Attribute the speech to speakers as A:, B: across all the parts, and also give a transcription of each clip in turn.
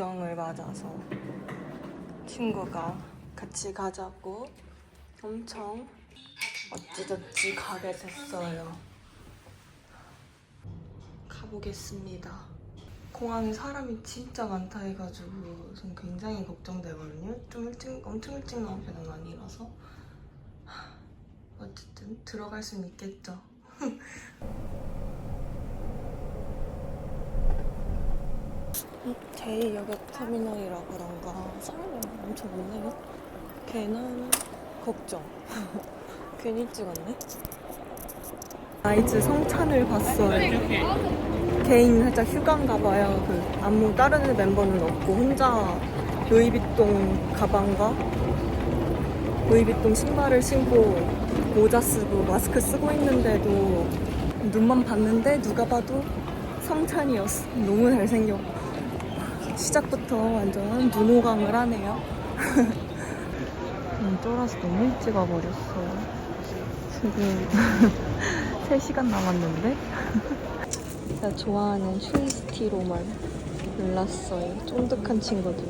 A: 구정을 맞아서 친구가 같이 가자고 엄청 어찌저찌 가게 됐어요. 가보겠습니다. 공항에 사람이 진짜 많다 해가지고 전 굉장히 걱정되거든요. 좀 일찍, 엄청 일찍 나온 편은 아니라서 하, 어쨌든 들어갈 수는 있겠죠. 제2여객 터미널이라 그런가 사람이 엄청 많네요. 괜한 걱정. 괜히 찍었네. 아이즈 성찬을 봤어요. 개인 살짝 휴가인가 봐요. 그 아무 다른 멤버는 없고 혼자 루이비통 가방과 루이비통 신발을 신고 모자 쓰고 마스크 쓰고 있는데도 눈만 봤는데 누가 봐도 성찬이었어. 너무 잘생겨. 시작부터 완전 눈호강을 하네요. 음, 쫄아서 너무 일찍 와버렸어요. 지금 3시간 남았는데? 제가 좋아하는 트위스티로만 골랐어요. 쫀득한 친구들.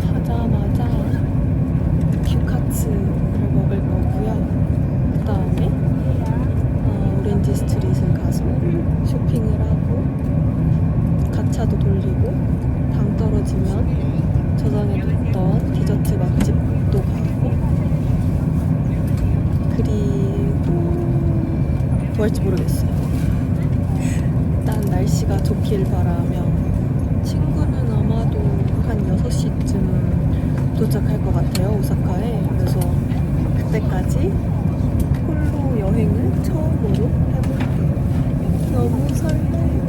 A: 가자마자 큐카츠를 먹을 거고요. 그 다음에 어, 오렌지 스트릿을 가서 쇼핑을 하고 가차도 돌리고 당 떨어지면 저장해 뒀던 디저트 맛집도 가고 그리고 뭐 할지 모르겠어요. 일단 날씨가 좋길 바라며 친구는 아마도 한 6시쯤 도착할 것 같아요, 오사카에. 그래서 그때까지 홀로 여행을 처음으로 해볼게요. 너무 설레요.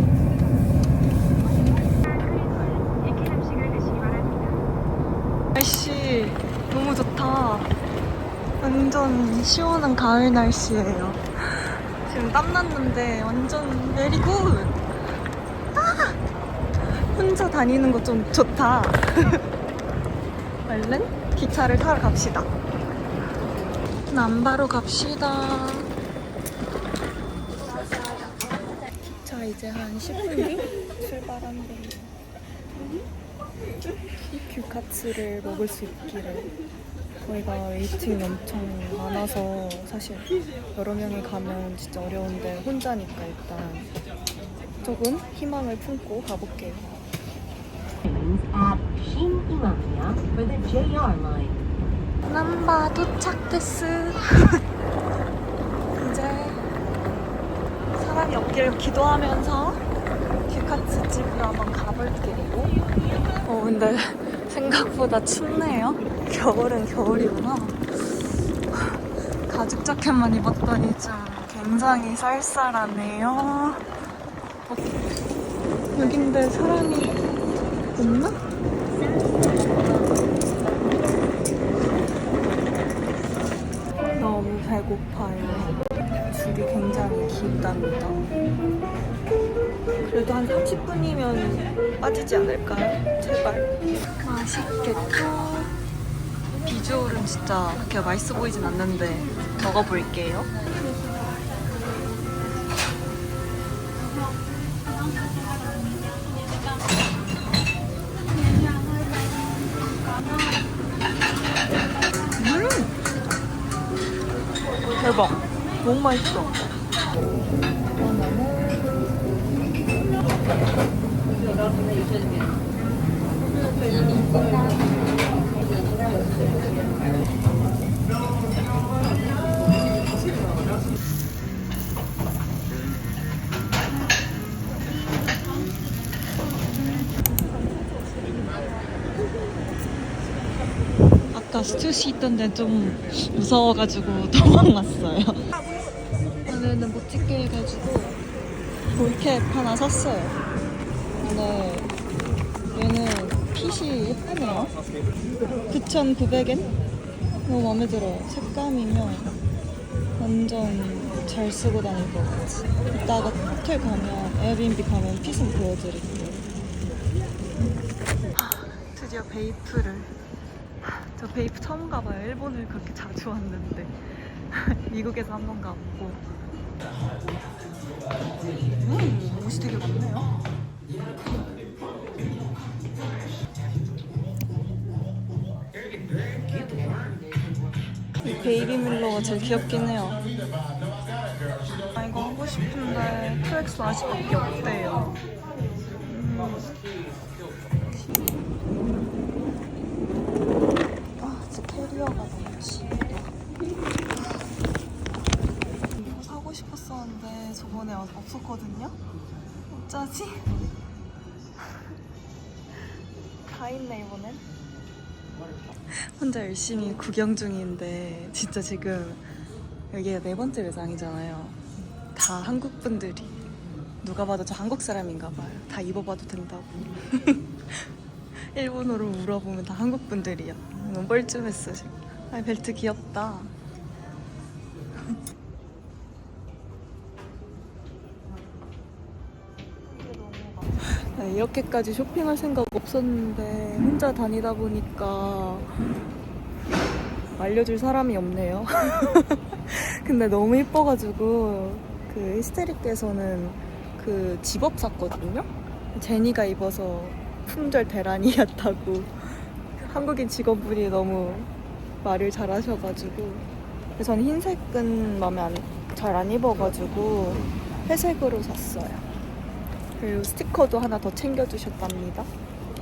A: 날씨 너무 좋다. 완전 시원한 가을 날씨예요. 지금 땀 났는데 완전 메리 굿. 아! 혼자 다니는 거 좀 좋다. 얼른 기차를 타러 갑시다. 남바로 갑시다. 기차 이제 한 10분 뒤 출발한대요. 큐카츠를 먹을 수 있기를 저희가 웨이팅이 엄청 많아서 사실 여러 명이 가면 진짜 어려운데 혼자니까 일단 조금 희망을 품고 가볼게요.
B: at for the JR line.
A: 남바 도착됐어. 이제 사람이 없기를 기도하면서 큐카츠 집으로 한번 가볼게요. 어 근데 생각보다 춥네요. 겨울은 겨울이구나. 가죽 자켓만 입었더니 좀 굉장히 쌀쌀하네요. 어, 여긴데 사람이 없나? 너무 배고파요. 줄이 굉장히 길답니다. 그래도 한 30분이면 빠지지 않을까요? 제발. 맛있겠다. 비주얼은 진짜 그렇게 맛있어 보이진 않는데 먹어볼게요. 맛있어. 아까 스투시 있던 데 좀 무서워가지고 도망갔어요. 하나 샀어요. 근데 얘는 핏이 예쁘네요. 9,900엔? 너무 마음에 들어요. 색감이면 완전 잘 쓰고 다닐 것 같지. 이따가 호텔 가면 에어비앤비 가면 핏은 보여드릴게요. 드디어 베이프를 저 베이프 처음 가봐요. 일본을 그렇게 자주 왔는데 미국에서 한 번 가보고 음, 옷이 되게 많네요. 이 베이비 밀러가 제일 귀엽긴 해요. 아 이거 하고 싶은데 트랙스 아직밖에 없대요. 음. 아 진짜 캐리어가 너무 심하다. 이거 사고 싶었었는데 저번에 없었거든요. 어쩌지? 다 있네 이번엔. 혼자 열심히 구경 중인데 진짜 지금 여기가 네 번째 매장이잖아요. 다 한국 분들이 누가 봐도 저 한국 사람인가 봐요. 다 입어봐도 된다고. 일본어로 물어보면 다 한국 분들이야. 너무 뻘쭘했어 지금. 아 벨트 귀엽다. 네, 이렇게까지 쇼핑할 생각 없었는데 혼자 다니다 보니까 알려줄 사람이 없네요. 근데 너무 이뻐가지고 그 히스테릭에서는 그 집업 샀거든요. 제니가 입어서 품절 대란이었다고 한국인 직원분이 너무 말을 잘하셔가지고 저는 흰색은 마음에 잘안 입어가지고 회색으로 샀어요. 그리고 스티커도 하나 더 챙겨주셨답니다.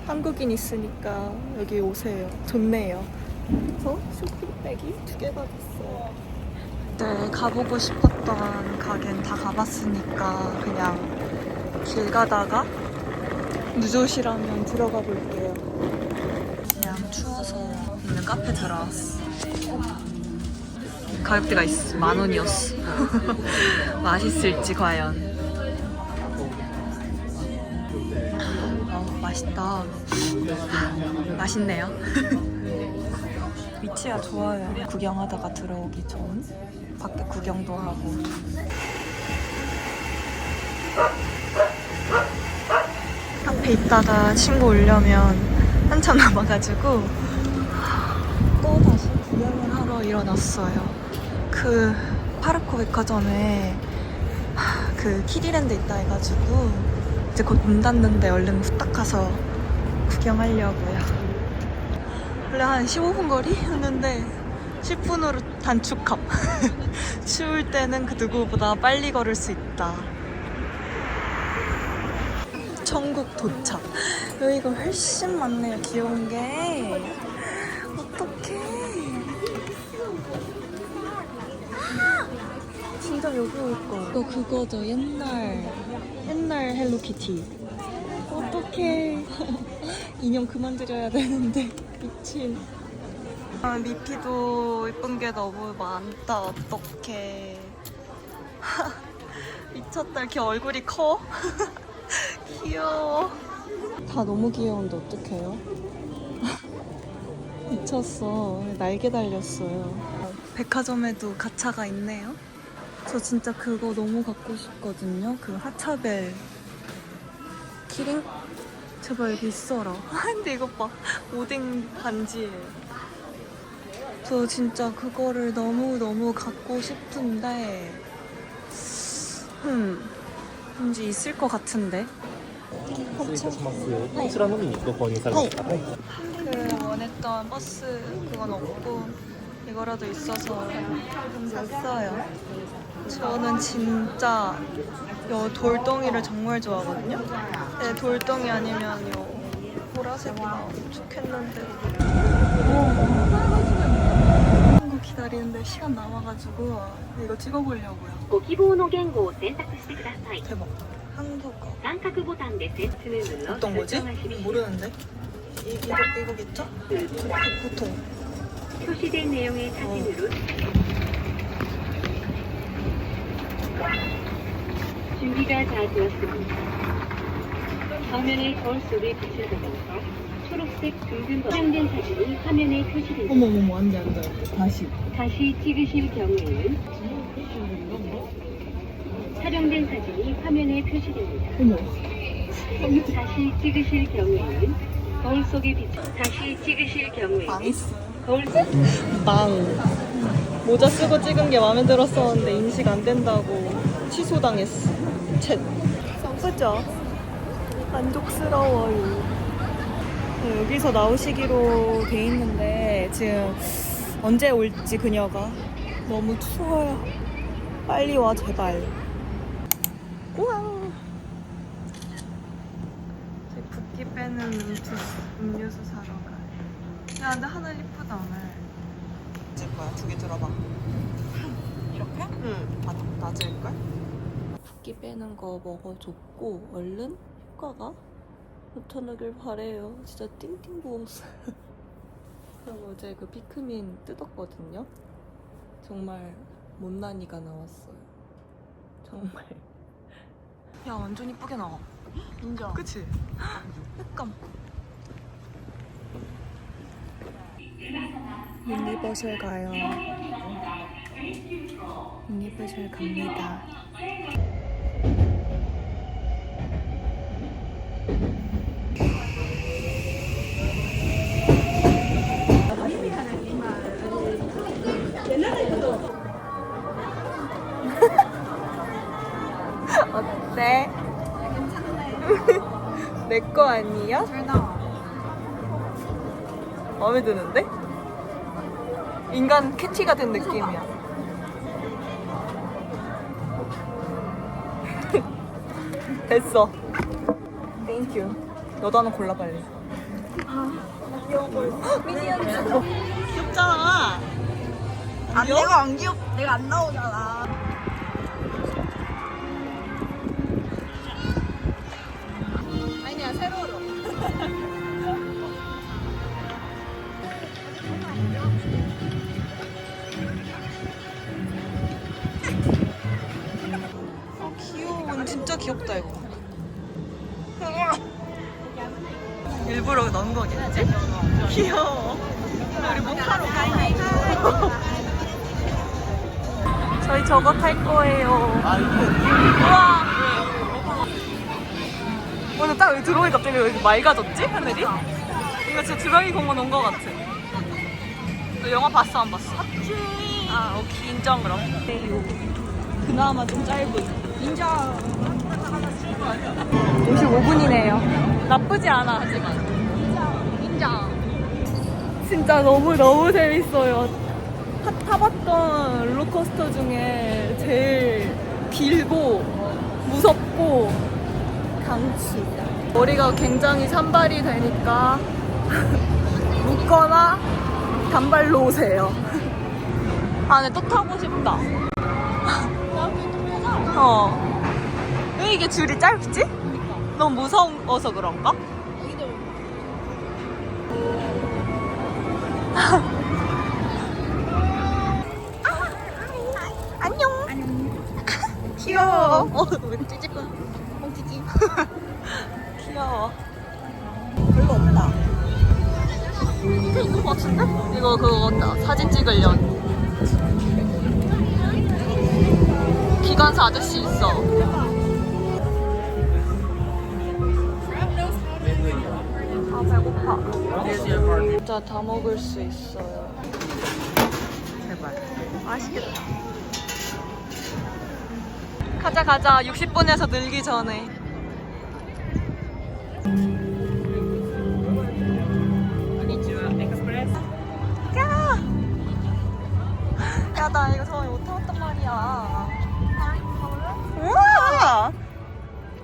A: 한국인 있으니까 여기 오세요. 좋네요. 그래서 쇼핑백이 두개 받았어요. 네, 가보고 싶었던 가게는 다 가봤으니까 그냥 길 가다가 누조시라면 들어가 볼게요. 그냥 추워서 있는 카페 들어왔어. 가격대가 있어. 만 원이었어. 맛있을지 과연. 맛있다. 맛있네요. 위치가 좋아요. 구경하다가 들어오기 좋은. 밖에 구경도 하고. 카페 있다가 친구 오려면 한참 남아가지고 또 다시 구경을 하러 일어났어요. 그 파르코 백화점에 그 키디랜드 있다 해가지고 이제 곧 문 닫는데 얼른 후딱 가서 구경하려고요. 원래 한 15분 거리 였는데 10분으로 단축함. 추울 때는 그 누구보다 빨리 걸을 수 있다. 천국 도착. 여기가 훨씬 많네요. 귀여운 게. 어떡해. 진짜 여기 올 거. 이거 그거죠. 옛날 옛날 헬로키티. 어떡해. 인형 그만 드려야 되는데 미친. 아, 미피도 이쁜 게 너무 많다. 어떡해. 미쳤다. 이렇게 얼굴이 커? 귀여워. 다 너무 귀여운데 어떡해요? 미쳤어. 날개 달렸어요. 백화점에도 가차가 있네요. 저 진짜 그거 너무 갖고 싶거든요. 그 하차벨. 키링? 제발 비싸라. 근데 이거 봐. 오뎅 반지예요. 저 진짜 그거를 너무너무 갖고 싶은데 흠 뭔지 있을 것 같은데 그 원했던 버스 그건 없고 이거라도 있어서 샀어요 저는 진짜 요 돌덩이를 정말 좋아하거든요. 네, 돌덩이 아니면 요 보라색이 나오면 좋겠는데. 한국 기다리는데 시간 남아가지고 이거 찍어보려고요.
C: ご希望の言語を選択してください
A: 대박. 한국어.
C: 三角ボタンで説明文の
A: 어떤 거지?
C: 通知
A: 모르는데. 이, 이거, 이거겠죠? 보통.
C: 표시된 내용의 사진으로 준비가 다 되었습니다. 화면에 거울소를 비춰보면서 초록색 둥근 버전된 사진이 화면에 표시됩니다.
A: 어머머머, 안 돼, 안 돼. 다시.
C: 다시 찍으실 경우에는 촬영된 사진이 화면에 표시됩니다. 다시 찍으실 경우에는 거울 속에 비춰 다시 찍으실 경우에는 거울 속
A: 빵. 모자 쓰고 찍은 게 마음에 들었었는데 인식 안 된다고 취소당했어. 챗. 그죠? 만족스러워요. 네, 여기서 나오시기로 돼 있는데 지금 언제 올지 그녀가 너무 추워요. 빨리 와 제발. 우와. 제 붓기 빼는 음료수, 음료수 사러 가. 야, 근데 하늘 이쁘다 오늘. 낮을 거야. 두 개 들어봐. 이렇게? 응. 다 낮을 걸? 붓기 빼는 거 먹어줬고 얼른 효과가 나타나길 바래요. 진짜 띵띵 부었어요. 그리고 어제 그 피크민 뜯었거든요. 정말 못난이가 나왔어요. 정말. 야 완전 이쁘게 나와. 인정. 그치? 약간. 유니버셜 가요. 유니버셜 갑니다. 어때? 내 거 아니야? 잘 나와. 마음에 드는데? 인간 캐티 같은 느낌이야. 됐어. 땡큐. 너도 하나 골라 빨리. 미니언즈. 귀엽잖아. 안 내가 안 귀엽. 내가 안 나오잖아. 진짜 귀엽다 이거. 일부러 넣은 거겠지? 귀여워. 우리 모카로 가. 저희 저거 탈 거예요. 우와. 오늘 딱 여기 들어오니까 갑자기 여기 맑아졌지? 하늘이? 이거 진짜 드라이 공원 온 거 같아. 너 영화 봤어 안 봤어? 봤지. 아 오케이 인정 그럼. 그나마 좀 짧은. 인정. 55분이네요. 나쁘지 않아 하지만. 인정. 진짜 너무 너무 재밌어요. 타, 타봤던 롤러코스터 중에 제일 길고 무섭고 강추. 머리가 굉장히 산발이 되니까 묶거나 단발로 오세요. 아, 근데 또 타고 싶다. 어. 왜 이게 줄이 짧지? 너무 무서워서 그런가? 안녕. 귀여워. 어, 왜 찌찌꺼? 찌찌. 귀여워. 별로 없다. 밑에 있는 것 같은데? 이거 그거 같다. 사진 찍으려는. 기관사 아저씨 있어. 아, 배고파. 진짜 다 먹을 수 있어요. 제발. 맛있겠다. 가자, 가자. 60분에서 늘기 전에. 야! 야, 나 이거 저번에 못 타봤단 말이야.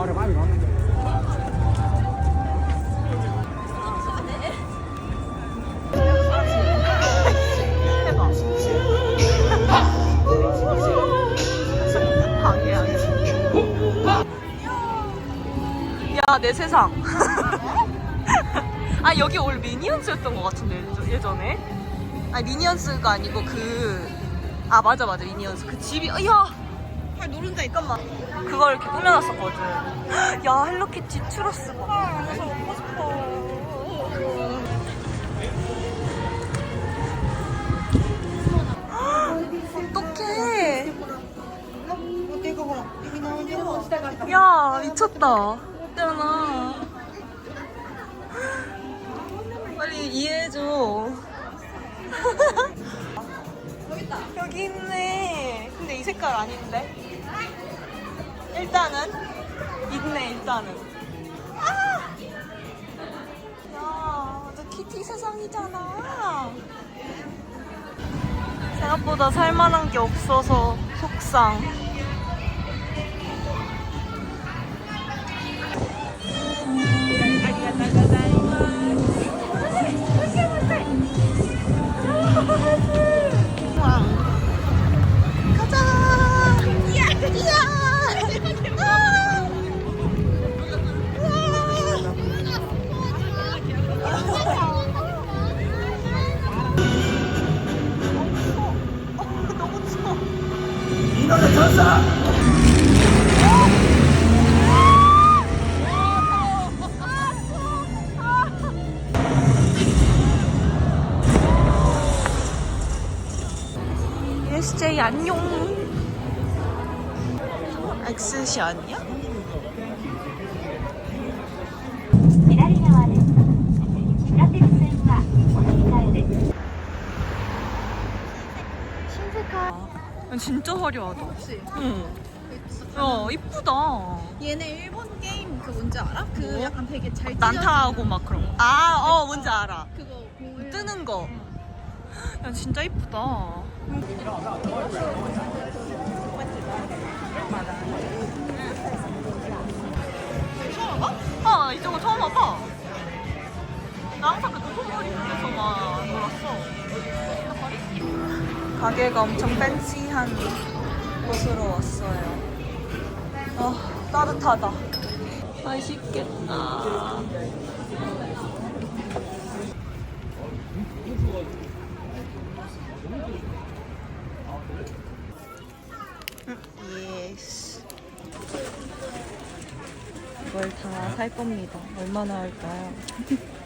D: 아래
A: 많이 갔는데. 야, 내 세상. 아, 여기 올 미니언스였던 것 같은데, 예전에. 아 미니언스가 아니고 그. 아, 맞아, 맞아, 미니언스. 그 집이. 어, 야! 아, 노른자, 잠깐만. 그걸 이렇게 꾸며놨었거든. 야, 헬로키티 추러스 봐. 아, 그래서 먹고 싶어. 어떡해. 야, 미쳤다. 있잖아. 빨리 이해해줘. 여기 있네. 근데 이 색깔 아닌데? 일단은 있네, 일단은. 아! 야, 너 키티 세상이잖아. 생각보다 살만한 게 없어서 속상. SJ 안녕. 엑스시 아니야? 진짜 화려하다. 응. 야, 이쁘다.
E: 얘네 일본 게임 그 뭔지 알아? 그 약간 되게 잘
A: 난타하고 막 그런 거. 아, 어, 뭔지 알아.
E: 그거 공을
A: 뜨는 거. 야, 진짜 이쁘다. 처음 와봐? 아, 이쪽은 처음 와봐. 나 항상 그 도토모리 쪽에서만. 가게가 엄청 팬시한 곳으로 왔어요. 아, 따뜻하다. 맛있겠다. 예스. 이걸 다 살 겁니다. 얼마나 할까요?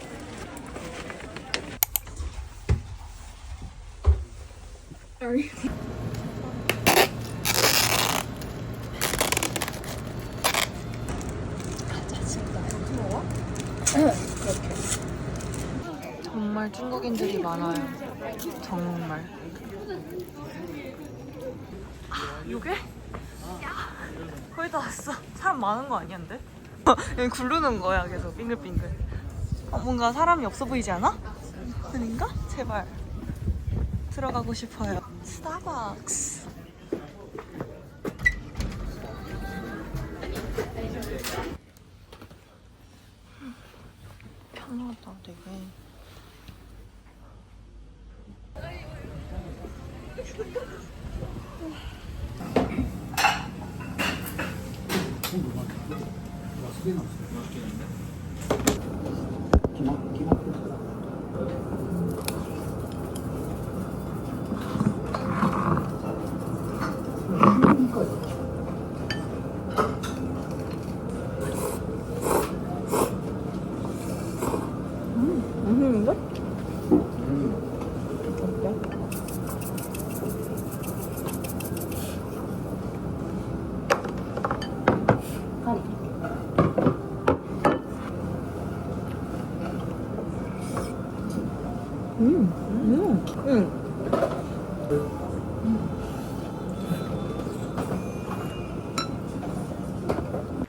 A: 정말 중국인들이 많아요. 정말. 아, 요게? 야, 거의 다 왔어. 사람 많은 거 아니었는데? 여기 굴르는 거야, 계속 빙글빙글. 어, 뭔가 사람이 없어 보이지 않아? 아닌가? 제발. 들어가고 싶어요. 스타벅스. 편하다, 되게. 맛있는데?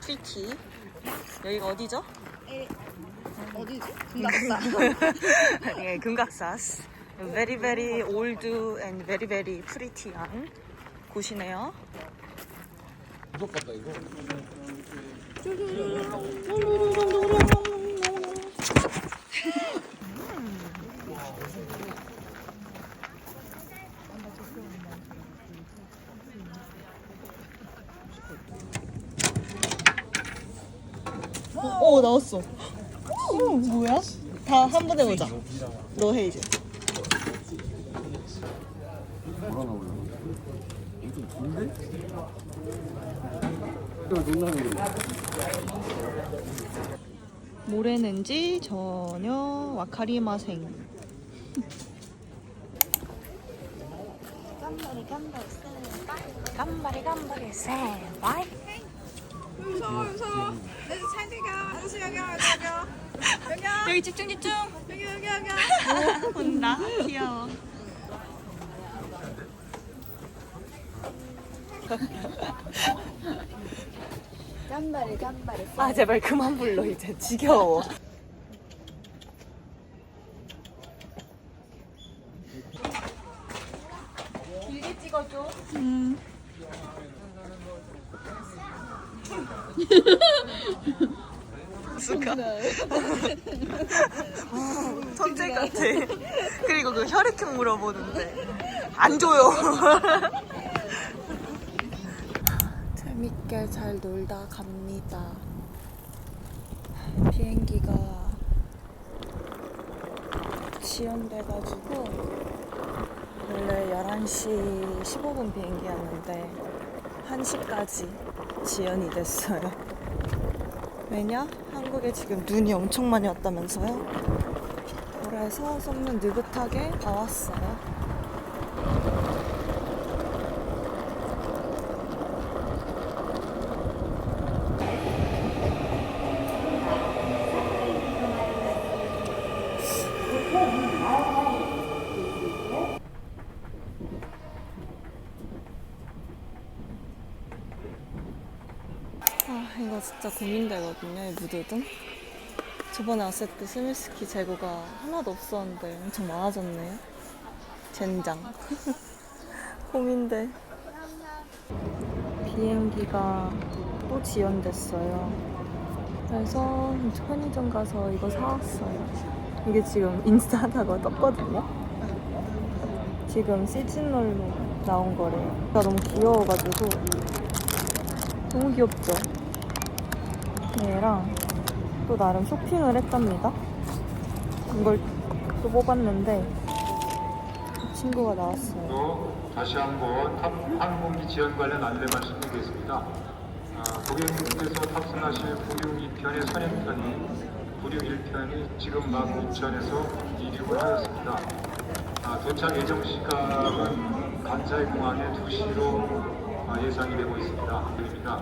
A: 트리키 여기가 어디죠?
E: 어디지? 금각사.
A: 예, 금각사스. Very very old and very very pretty한 곳이네요.
F: 무섭겠다 이거.
A: 오,
E: 오 나왔어. 오 뭐야? 다 한 번 해보자. 너 해 이제. 모래는지 전혀 와카리마생. 깜바리 깜바리 세 깜바리 깜바리 세 와이. 무서워 무서워. 내 살리가 아저씨 여기 여기 여기 여기 집중 집중. 여기 여기 여기. 본다 귀여워.
A: 깜발이 깜발이.
E: 아 제발 그만 불러 이제 지겨워. 길게 찍어줘. 음. 수가 천재 같아. 그리고 그 혈액형 물어보는데 안 줘요.
A: 재밌게 잘 놀다 갑니다. 비행기가 지연돼가지고 원래 11시 15분 비행기였는데 1시까지 지연이 됐어요. 왜냐? 한국에 지금 눈이 엄청 많이 왔다면서요? 그래서 썸는 느긋하게 다 왔어요. 아 이거 진짜 고민되거든요 이 무드등 저번에 왔을 때 스미스키 재고가 하나도 없었는데 엄청 많아졌네요. 젠장. 고민돼. 비행기가 또 지연됐어요. 그래서 편의점 가서 이거 사왔어요. 이게 지금 인스타 하다가 떴거든요. 지금 시즈널로 나온 거래요. 나 너무 귀여워가지고. 너무 귀엽죠? 얘랑 또 나름 쇼핑을 했답니다. 이걸 또 뽑았는데 이 친구가 나왔어요.
G: 또 다시 한번 탑 항공기 지원 관련 안내 말씀드리겠습니다. 아, 고객님께서 탑승하실 부륙 2편의 선행편이 부륙 1편이 지금 막 인천에서 이륙을 하였습니다. 아, 도착 예정 시각은 간사이 공항에 2시로 아, 예상이 되고 있습니다. 입니다.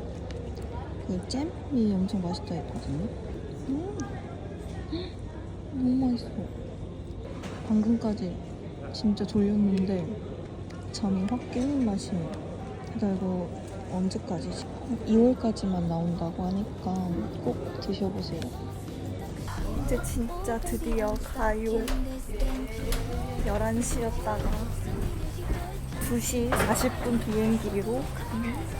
A: 그 잼이 엄청 맛있다 했거든요. 음. 너무 맛있어. 방금까지 진짜 졸렸는데 잠이 확 깨는 맛이에요. 근데 이거 언제까지지? 2월까지만 나온다고 하니까 꼭 드셔보세요. 이제 진짜 드디어 가요. 11시였다가 2시 40분 비행기로 집 간다